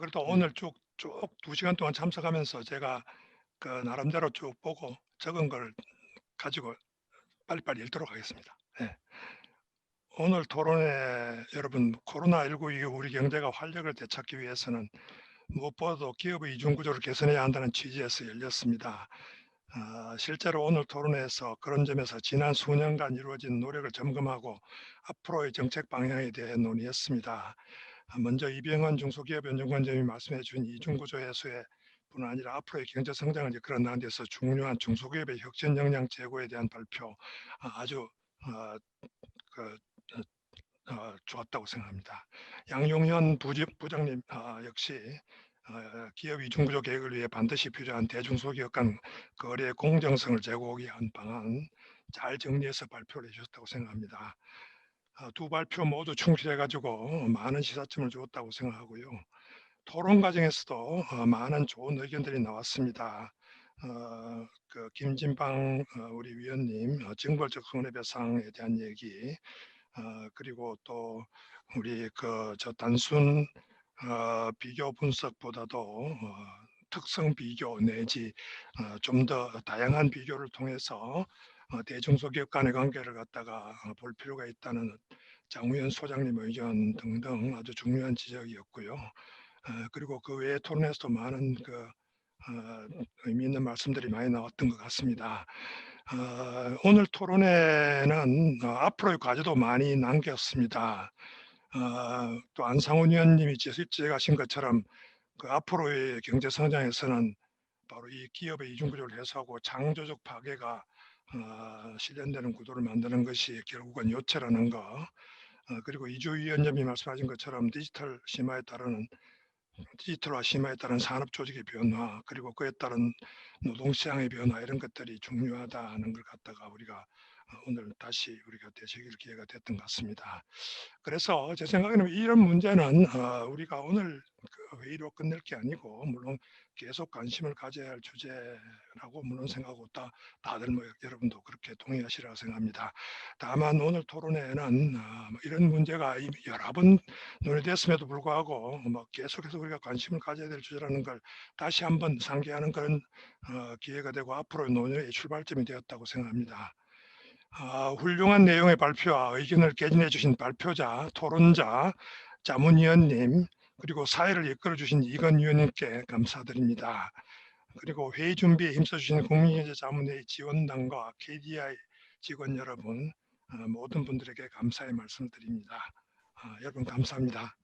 그래도 네. 오늘 쭉쭉2 시간 동안 참석하면서 제가 그 나름대로 쭉 보고 적은 걸 가지고 빨리빨리 읽도록 하겠습니다. 예. 오늘 토론회 여러분 코로나19 이후 우리 경제가 활력을 되찾기 위해서는 무엇보다도 기업의 이중 구조를 개선해야 한다는 취지에서 열렸습니다. 아, 실제로 오늘 토론회에서 그런 점에서 지난 수년간 이루어진 노력을 점검하고 앞으로의 정책 방향에 대해 논의했습니다. 아, 먼저 이병헌 중소기업 연구원장님이 말씀해 주신 이중구조 해소에 뿐 아니라 앞으로의 경제 성장을 이끌어나가는 데서 중요한 중소기업의 혁신 역량 제고에 대한 발표 아, 아주 어, 그, 어, 어, 좋았다고 생각합니다. 양용현 부지, 부장님 어, 역시 어, 기업 이중구조 계획을 위해 반드시 필요한 대중소기업 간 거래 공정성을 제고하기 위한 방안 잘 정리해서 발표를 해주셨다고 생각합니다. 어, 두 발표 모두 충실해가지고 많은 시사점을 주었다고 생각하고요. 토론 과정에서도 어, 많은 좋은 의견들이 나왔습니다. 어, 그 김진방 어, 우리 위원님 어, 징벌적 손해배상에 대한 얘기 어, 그리고 또 우리 그 저 단순 어, 비교 분석보다도 어, 특성 비교 내지 어, 좀 더 다양한 비교를 통해서 어, 대중소기업 간의 관계를 갖다가 어, 볼 필요가 있다는 장우현 소장님 의견 등등 아주 중요한 지적이었고요. 어, 그리고 그 외에 토론에서도 많은 그 어, 의미 있는 말씀들이 많이 나왔던 것 같습니다. 어, 오늘 토론회는 어, 앞으로의 과제도 많이 남겼습니다. 어, 또 안상훈 의원님이 지적하신 것처럼 그 앞으로의 경제 성장에서는 바로 이 기업의 이중구조를 해소하고 창조적 파괴가 어, 실현되는 구도를 만드는 것이 결국은 요체라는 거 어, 그리고 이주 위원님이 말씀하신 것처럼 디지털 심화에 따르는 디지털화 심화에 따른 산업 조직의 변화 그리고 그에 따른 노동시장의 변화 이런 것들이 중요하다는 걸 갖다가 우리가 어, 오늘 다시 우리가 되새길 기회가 됐던 것 같습니다. 그래서 제 생각에는 이런 문제는 어, 우리가 오늘 그 회의로 끝낼 게 아니고 물론 계속 관심을 가져야 할 주제라고 물론 생각하고 다, 다들 뭐 여러분도 그렇게 동의하시라고 생각합니다. 다만 오늘 토론회는 어, 뭐 이런 문제가 여러 번 논의됐음에도 불구하고 뭐 계속해서 우리가 관심을 가져야 될 주제라는 걸 다시 한번 상기하는 그런 어, 기회가 되고 앞으로 논의의 출발점이 되었다고 생각합니다. 아, 훌륭한 내용의 발표와 의견을 개진해 주신 발표자, 토론자, 자문위원님, 그리고 사회를 이끌어 주신 이건 위원님께 감사드립니다. 그리고 회의 준비에 힘써 주신 국민경제 자문회의 지원단과 KDI 직원 여러분, 어, 모든 분들에게 감사의 말씀을 드립니다. 아, 여러분 감사합니다.